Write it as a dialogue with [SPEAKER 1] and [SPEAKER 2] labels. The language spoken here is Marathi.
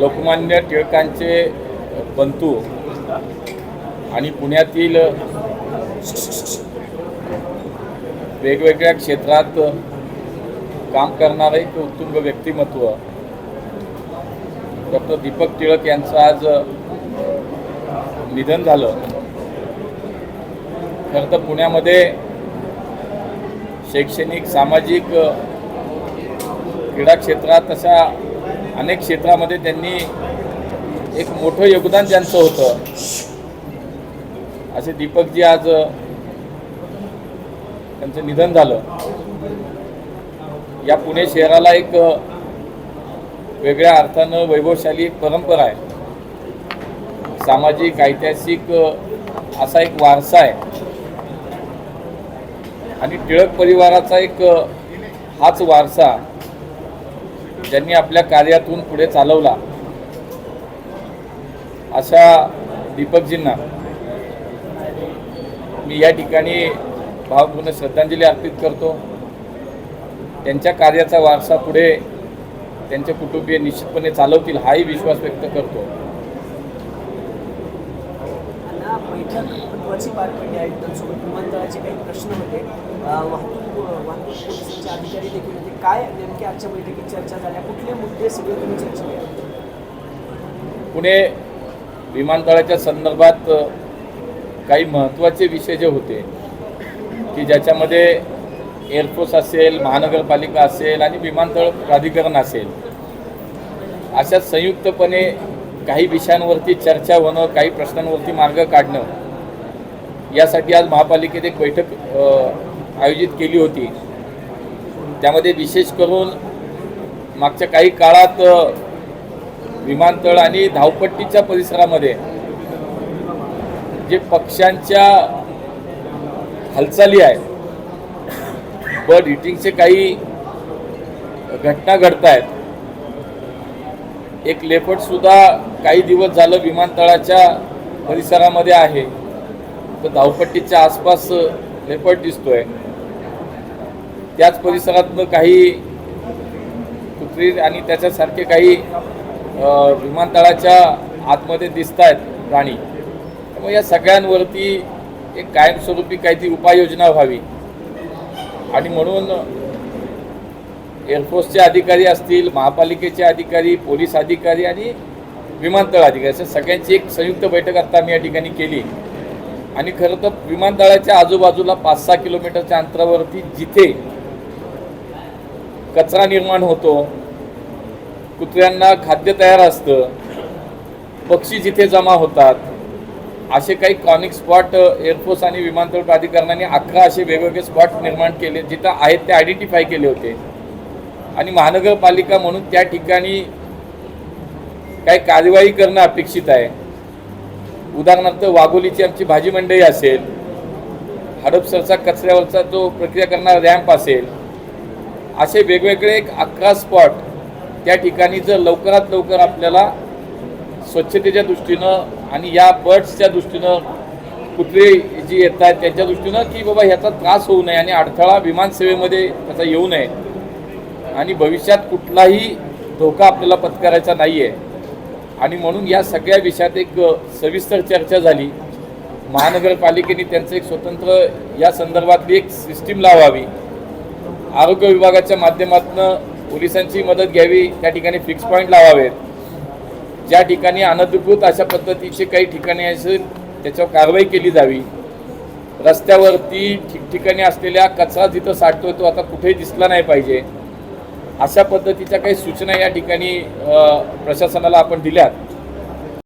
[SPEAKER 1] लोकमान्य टिळकांचे बंतू आणि पुण्यातील वेगवेगळ्या क्षेत्रात काम करणारं एक उत्तुंग व्यक्तिमत्व डॉक्टर दीपक टिळक यांचं आज निधन झालं. खरं तर पुण्यामध्ये शैक्षणिक सामाजिक क्रीडा क्षेत्रात तशा अनेक क्षेत्रामध्ये त्यांनी एक मोठं योगदान त्यांचं होतं. असे दीपकजी आज त्यांचं निधन झालं. या पुणे शहराला एक वेगळ्या अर्थानं वैभवशाली एक परंपरा आहे. सामाजिक ऐतिहासिक असा एक वारसा आहे. आणि टिळक परिवाराचा एक हाच वारसा ज्यांनी आपल्या कार्यातून पुढे चालवला अशा दीपकजींना मी या ठिकाणी भावपूर्ण श्रद्धांजली अर्पित करतो. त्यांच्या कार्याचा वारसा पुढे त्यांचे कुटुंबीय निश्चितपणे चालवतील हाही विश्वास व्यक्त करतो.
[SPEAKER 2] बैठक काही प्रश्न होते. वाहतूक वाहतूक अधिकारी देखील काय नेमके आजच्या बैठकीत चर्चा झाल्या कुठले मुद्दे सगळे तुम्ही चर्चा केले?
[SPEAKER 1] पुणे विमानतळाच्या संदर्भात काही महत्त्वाचे विषय जे होते की ज्याच्यामध्ये एअरफोर्स असेल महानगरपालिका असेल आणि विमानतळ प्राधिकरण असेल अशा संयुक्तपणे काही विषयांवरती चर्चा होणं काही प्रश्नांवरती मार्ग काढणं यासाठी आज महापालिकेत एक बैठक आयोजित केली होती. त्यामध्ये विशेष करून मागच्या काही काळात विमानतळ आणि धावपट्टीच्या परिसरामध्ये जे पक्ष्यांच्या हालचाली आहेत बर्ड हिटिंगचे काही घटना घडत आहेत एक लेपटसुद्धा काही दिवस झालं विमानतळाच्या परिसरामध्ये आहे. तर धावपट्टीच्या आसपास लेपट दिसतोय. त्याच परिसरातनं काही कुत्री आणि त्याच्यासारखे काही विमानतळाच्या आतमध्ये दिसत आहेत प्राणी. त्यामुळे या सगळ्यांवरती एक कायमस्वरूपी काहीतरी उपाययोजना व्हावी. आणि म्हणून एअरफोर्सचे अधिकारी असतील महापालिकेचे अधिकारी पोलीस अधिकारी आणि विमानतळ अधिकारी अशा सगळ्यांची एक संयुक्त बैठक आता आम्ही या ठिकाणी केली. आणि खरं तर विमानतळाच्या आजूबाजूला पाच सहा किलोमीटरच्या अंतरावरती जिथे कचरा निर्माण होतो कुत्र्यांना खाद्य तयार असतं पक्षी जिथे जमा होतात असे काही कॉनिक स्पॉट एअरफोर्स आणि विमानतळ प्राधिकरणाने अकरा असे वेगवेगळे स्पॉट निर्माण केले जिथं आहेत ते आयडेंटिफाय केले होते. आणि महानगरपालिका म्हणून त्या ठिकाणी काही कार्यवाही करणं अपेक्षित आहे. उदाहरणार्थ वाघोलीची आमची भाजी मंडई असेल हडपसरचा कचऱ्यावरचा जो प्रक्रिया करणारा रॅम्प असेल असे वेगवेगळे एक अकरा स्पॉट त्या ठिकाणी जर लवकरात लवकर आपल्याला स्वच्छतेच्या दृष्टीनं आणि या बर्ड्सच्या दृष्टीनं कुठले जी येत आहेत त्यांच्या दृष्टीनं की बाबा ह्याचा त्रास होऊ नये आणि अडथळा विमानसेवेमध्ये त्याचा येऊ नये. आणि भविष्यात कुठलाही धोका आपल्याला पत्करायचा नाही आहे आणि म्हणून या सगळ्या विषयात एक सविस्तर चर्चा झाली. महानगरपालिकेने त्यांचं एक स्वतंत्र या संदर्भातली एक सिस्टीम लावावी. आरोग्य विभागाच्या माध्यमातून पोलिसांची मदत घ्यावी त्या ठिकाणी फिक्स पॉईंट लावावेत. ज्या ठिकाणी अनधिकृत अशा पद्धतीचे काही ठिकाणी असेल त्याच्यावर कारवाई केली जावी. रस्त्यावरती ठिकठिकाणी असलेल्या कचरा जिथं साठतोय तो आता कुठेही दिसला नाही पाहिजे. अशा पद्धतीच्या काही सूचना या ठिकाणी प्रशासनाला आपण दिल्यात.